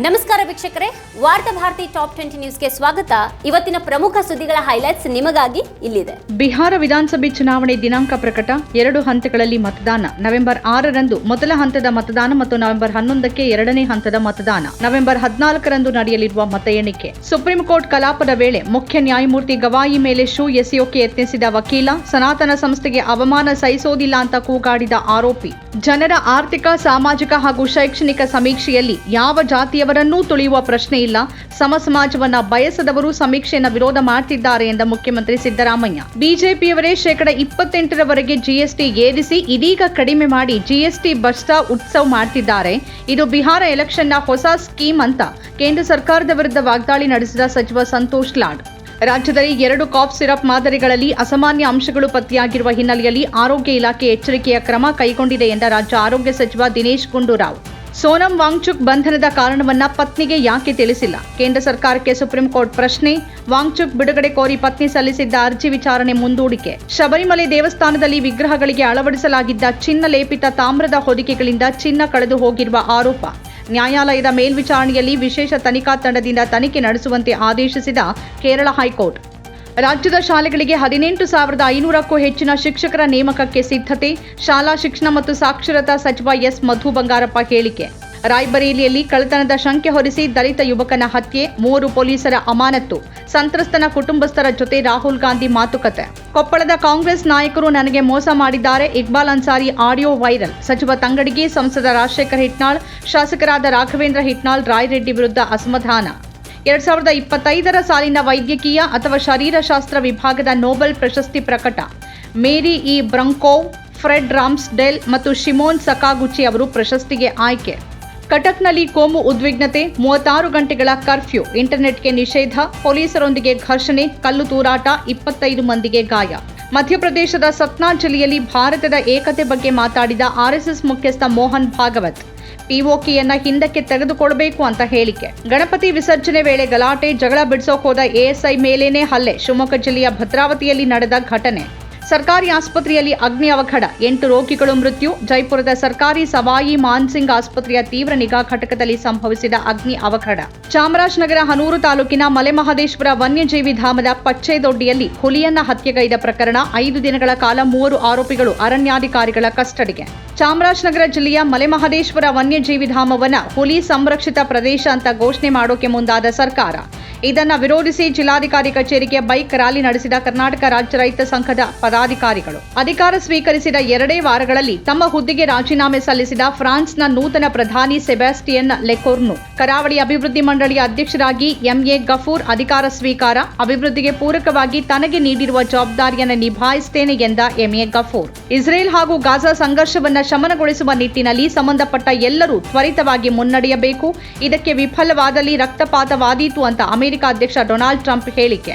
ನಮಸ್ಕಾರ ವೀಕ್ಷಕರೇ, ವಾರ್ತಾ ಭಾರತಿ ಟಾಪ್ ಟ್ವೆಂಟಿ ನ್ಯೂಸ್ಗೆ ಸ್ವಾಗತ. ಇವತ್ತಿನ ಪ್ರಮುಖ ಸುದ್ದಿಗಳ ಹೈಲೈಟ್ಸ್ ನಿಮಗಾಗಿ ಇಲ್ಲಿದೆ. ಬಿಹಾರ ವಿಧಾನಸಭೆ ಚುನಾವಣೆ ದಿನಾಂಕ ಪ್ರಕಟ, ಎರಡು ಹಂತಗಳಲ್ಲಿ ಮತದಾನ. ನವೆಂಬರ್ ಆರರಂದು ಮೊದಲ ಹಂತದ ಮತದಾನ ಮತ್ತು ನವೆಂಬರ್ ಹನ್ನೊಂದಕ್ಕೆ ಎರಡನೇ ಹಂತದ ಮತದಾನ. ನವೆಂಬರ್ ಹದಿನಾಲ್ಕರಂದು ನಡೆಯಲಿರುವ ಮತ ಎಣಿಕೆ. ಸುಪ್ರೀಂ ಕೋರ್ಟ್ ಕಲಾಪದ ವೇಳೆ ಮುಖ್ಯ ನ್ಯಾಯಮೂರ್ತಿ ಗವಾಯಿ ಮೇಲೆ ಶೂ ಎಸೆಯೋಕೆ ಯತ್ನಿಸಿದ ವಕೀಲ, ಸನಾತನ ಸಂಸ್ಥೆಗೆ ಅವಮಾನ ಸಹಿಸೋದಿಲ್ಲ ಅಂತ ಕೂಗಾಡಿದ ಆರೋಪಿ. ಜನರ ಆರ್ಥಿಕ, ಸಾಮಾಜಿಕ ಹಾಗೂ ಶೈಕ್ಷಣಿಕ ಸಮೀಕ್ಷೆಯಲ್ಲಿ ಯಾವ ಜಾತಿಯವರನ್ನೂ ತುಳಿಯುವ ಪ್ರಶ್ನೆ ಇಲ್ಲ. ಸಮ ಸಮಾಜವನ್ನ ಬಯಸದವರು ಸಮೀಕ್ಷೆಯನ್ನು ವಿರೋಧ ಮಾಡ್ತಿದ್ದಾರೆ ಎಂದ ಮುಖ್ಯಮಂತ್ರಿ ಸಿದ್ದರಾಮಯ್ಯ. ಬಿಜೆಪಿಯವರೇ ಶೇಕಡ ಇಪ್ಪತ್ತೆಂಟರವರೆಗೆ ಜಿಎಸ್ಟಿ ಏರಿಸಿ ಇದೀಗ ಕಡಿಮೆ ಮಾಡಿ ಜಿಎಸ್ಟಿ ಬಸ್ತಾ ಉತ್ಸವ ಮಾಡ್ತಿದ್ದಾರೆ. ಇದು ಬಿಹಾರ ಎಲೆಕ್ಷನ್ನ ಹೊಸ ಸ್ಕೀಮ್ ಅಂತ ಕೇಂದ್ರ ಸರ್ಕಾರದ ವಿರುದ್ಧ ವಾಗ್ದಾಳಿ ನಡೆಸಿದ ಸಚಿವ ಸಂತೋಷ್ ಲಾಡ್. ರಾಜ್ಯದಲ್ಲಿ ಎರಡು ಕಾಫ್ ಸಿರಪ್ ಮಾದರಿಗಳಲ್ಲಿ ಅಸಾಮಾನ್ಯ ಅಂಶಗಳು ಪತ್ತೆಯಾಗಿರುವ ಹಿನ್ನೆಲೆಯಲ್ಲಿ ಆರೋಗ್ಯ ಇಲಾಖೆ ಎಚ್ಚರಿಕೆಯ ಕ್ರಮ ಕೈಗೊಂಡಿದೆ ಎಂದ ರಾಜ್ಯ ಆರೋಗ್ಯ ಸಚಿವ ದಿನೇಶ್ ಗುಂಡೂರಾವ್. ಸೋನಂ ವಾಂಗ್ಚುಕ್ ಬಂಧನದ ಕಾರಣವನ್ನ ಪತ್ನಿಗೆ ಯಾಕೆ ತಿಳಿಸಿಲ್ಲ? ಕೇಂದ್ರ ಸರ್ಕಾರಕ್ಕೆ ಸುಪ್ರೀಂ ಕೋರ್ಟ್ ಪ್ರಶ್ನೆ, ವಾಂಗ್ಚುಕ್ ಬಿಡುಗಡೆ ಕೋರಿ ಪತ್ನಿ ಸಲ್ಲಿಸಿದ್ದ ಅರ್ಜಿ ವಿಚಾರಣೆ ಮುಂದೂಡಿಕೆ. ಶಬರಿಮಲೆ ದೇವಸ್ಥಾನದಲ್ಲಿ ವಿಗ್ರಹಗಳಿಗೆ ಅಳವಡಿಸಲಾಗಿದ್ದ ಚಿನ್ನ ಲೇಪಿತ ತಾಮ್ರದ ಹೊದಿಕೆಗಳಿಂದ ಚಿನ್ನ ಕಳೆದು ಹೋಗಿರುವ ಆರೋಪ. ನ್ಯಾಯಾಲಯದ ಮೇಲ್ವಿಚಾರಣೆಯಲ್ಲಿ ವಿಶೇಷ ತನಿಖಾ ತಂಡದಿಂದ ತನಿಖೆ ನಡೆಸುವಂತೆ ಆದೇಶಿಸಿದ ಕೇರಳ ಹೈಕೋರ್ಟ್. ರಾಜ್ಯದ ಶಾಲೆಗಳಿಗೆ ಹದಿನೆಂಟು ಸಾವಿರದ ಐನೂರಕ್ಕೂ ಹೆಚ್ಚಿನ ಶಿಕ್ಷಕರ ನೇಮಕಕ್ಕೆ ಸಿದ್ಧತೆ, ಶಾಲಾ ಶಿಕ್ಷಣ ಮತ್ತು ಸಾಕ್ಷರತಾ ಸಚಿವ ಎಸ್. ಮಧು ಬಂಗಾರಪ್ಪ ಹೇಳಿಕೆ. ರಾಯ್ಬರೇಲಿಯಲ್ಲಿ ಕಳ್ಳತನದ ಶಂಕೆ ಹೊರಿಸಿ ದಲಿತ ಯುವಕನ ಹತ್ಯೆ, ಮೂವರು ಪೊಲೀಸರ ಅಮಾನತ್ತು, ಸಂತ್ರಸ್ತನ ಕುಟುಂಬಸ್ಥರ ಜೊತೆ ರಾಹುಲ್ ಗಾಂಧಿ ಮಾತುಕತೆ. ಕೊಪ್ಪಳದ ಕಾಂಗ್ರೆಸ್ ನಾಯಕರು ನನಗೆ ಮೋಸ ಮಾಡಿದ್ದಾರೆ, ಇಕ್ಬಾಲ್ ಅನ್ಸಾರಿ ಆಡಿಯೋ ವೈರಲ್. ಸಚಿವ ತಂಗಡಿಗೆ ಸಂಸದ ರಾಜಶೇಖರ್ ಹಿಟ್ನಾಳ್, ಶಾಸಕರಾದ ರಾಘವೇಂದ್ರ ಹಿಟ್ನಾಳ್, ರಾಯ್ರೆಡ್ಡಿ ವಿರುದ್ಧ ಅಸಮಾಧಾನ. ಎರಡ್ ಸಾವಿರದ ಇಪ್ಪತ್ತೈದರ ಸಾಲಿನ ವೈದ್ಯಕೀಯ ಅಥವಾ ಶರೀರಶಾಸ್ತ್ರ ವಿಭಾಗದ ನೋಬೆಲ್ ಪ್ರಶಸ್ತಿ ಪ್ರಕಟ. Mary E. Brunkow Fred Ramsdell ಮತ್ತು ಶಿಮೋನ್ ಸಕಾಗುಚಿ ಅವರು ಪ್ರಶಸ್ತಿಗೆ ಆಯ್ಕೆ. ಕಟಕ್ನಲ್ಲಿ ಕೋಮು ಉದ್ವಿಗ್ನತೆ, ಮೂವತ್ತಾರು ಗಂಟೆಗಳ ಕರ್ಫ್ಯೂ, ಇಂಟರ್ನೆಟ್ಗೆ ನಿಷೇಧ, ಪೊಲೀಸರೊಂದಿಗೆ ಘರ್ಷಣೆ, ಕಲ್ಲು ತೂರಾಟ, ಇಪ್ಪತ್ತೈದು ಮಂದಿಗೆ ಗಾಯ. ಮಧ್ಯಪ್ರದೇಶದ ಸತ್ನಾ ಜಿಲ್ಲೆಯಲ್ಲಿ ಭಾರತದ ಏಕತೆ ಬಗ್ಗೆ ಮಾತಾಡಿದ ಆರ್ಎಸ್ಎಸ್ ಮುಖ್ಯಸ್ಥ ಮೋಹನ್ ಭಾಗವತ್. ಪಿಒಕೆಯನ್ನ ಹಿಂದಕ್ಕೆ ತೆಗೆದುಕೊಳ್ಬೇಕು ಅಂತ ಹೇಳಿಕೆ. ಗಣಪತಿ ವಿಸರ್ಜನೆ ವೇಳೆ ಗಲಾಟೆ, ಜಗಳ ಬಿಡಿಸೋಕ್ ಹೋದ ಎಎಸ್ಐ ಮೇಲೇನೆ ಹಲ್ಲೆ. ಶಿವಮೊಗ್ಗ ಜಿಲ್ಲೆಯ ಭದ್ರಾವತಿಯಲ್ಲಿ ನಡೆದ ಘಟನೆ. ಸರ್ಕಾರಿ ಆಸ್ಪತ್ರೆಯಲ್ಲಿ ಅಗ್ನಿ ಅವಘಡ. ಎಂಟು ರೋಗಿಗಳು ಮೃತ್ಯು. ಜೈಪುರದ ಸರ್ಕಾರಿ ಸವಾಯಿ ಮಾನ್ಸಿಂಗ್ ಆಸ್ಪತ್ರೆಯ ತೀವ್ರ ನಿಗಾ ಘಟಕದಲ್ಲಿ ಸಂಭವಿಸಿದ ಅಗ್ನಿ ಅವಘಡ. ಚಾಮರಾಜನಗರ ಹನೂರು ತಾಲೂಕಿನ ಮಲೆಮಹದೇಶ್ವರ ವನ್ಯಜೀವಿ ಧಾಮದ ಪಚ್ಚೇದೊಡ್ಡಿಯಲ್ಲಿ ಹುಲಿಯನ್ನ ಹತ್ಯೆಗೈದ ಪ್ರಕರಣ ಐದು ದಿನಗಳ ಕಾಲ ಮೂವರು ಆರೋಪಿಗಳು ಅರಣ್ಯಾಧಿಕಾರಿಗಳ ಕಸ್ಟಡಿಗೆ. ಚಾಮರಾಜನಗರ ಜಿಲ್ಲೆಯ ಮಲೆಮಹದೇಶ್ವರ ವನ್ಯಜೀವಿ ಧಾಮವನ್ನ ಹುಲಿ ಸಂರಕ್ಷಿತ ಪ್ರದೇಶ ಅಂತ ಘೋಷಣೆ ಮಾಡೋಕೆ ಮುಂದಾದ ಸರ್ಕಾರ. ಇದನ್ನ ವಿರೋಧಿಸಿ ಜಿಲ್ಲಾಧಿಕಾರಿ ಕಚೇರಿಗೆ ಬೈಕ್ ರ್ಯಾಲಿ ನಡೆಸಿದ ಕರ್ನಾಟಕ ರಾಜ್ಯ ರೈತ ಸಂಘದ ಪದಾಧಿಕಾರಿಗಳು. ಅಧಿಕಾರ ಸ್ವೀಕರಿಸಿದ ಎರಡೇ ವಾರಗಳಲ್ಲಿ ತಮ್ಮ ಹುದ್ದೆಗೆ ರಾಜೀನಾಮೆ ಸಲ್ಲಿಸಿದ ಫ್ರಾನ್ಸ್ನ ನೂತನ ಪ್ರಧಾನಿ ಸೆಬಾಸ್ಟಿಯನ್ ಲೆಕೋರ್ನು. ಕರಾವಳಿ ಅಭಿವೃದ್ಧಿ ಮಂಡಳಿಯ ಅಧ್ಯಕ್ಷರಾಗಿ ಎಂಎ ಗಫೂರ್ ಅಧಿಕಾರ ಸ್ವೀಕಾರ, ಅಭಿವೃದ್ಧಿಗೆ ಪೂರಕವಾಗಿ ತನಗೆ ನೀಡಿರುವ ಜವಾಬ್ದಾರಿಯನ್ನು ನಿಭಾಯಿಸುತ್ತೇನೆ ಎಂದ ಎಂಎ ಗಫೂರ್. ಇಸ್ರೇಲ್ ಹಾಗೂ ಗಾಜಾ ಸಂಘರ್ಷವನ್ನು ಶಮನಗೊಳಿಸುವ ನಿಟ್ಟಿನಲ್ಲಿ ಸಂಬಂಧಪಟ್ಟ ಎಲ್ಲರೂ ತ್ವರಿತವಾಗಿ ಮುನ್ನಡೆಯಬೇಕು, ಇದಕ್ಕೆ ವಿಫಲವಾದಲ್ಲಿ ರಕ್ತಪಾತವಾದೀತು ಅಂತ ಅಮೆರಿಕ ಅಧ್ಯಕ್ಷ ಡೊನಾಲ್ಡ್ ಟ್ರಂಪ್ ಹೇಳಿಕೆ.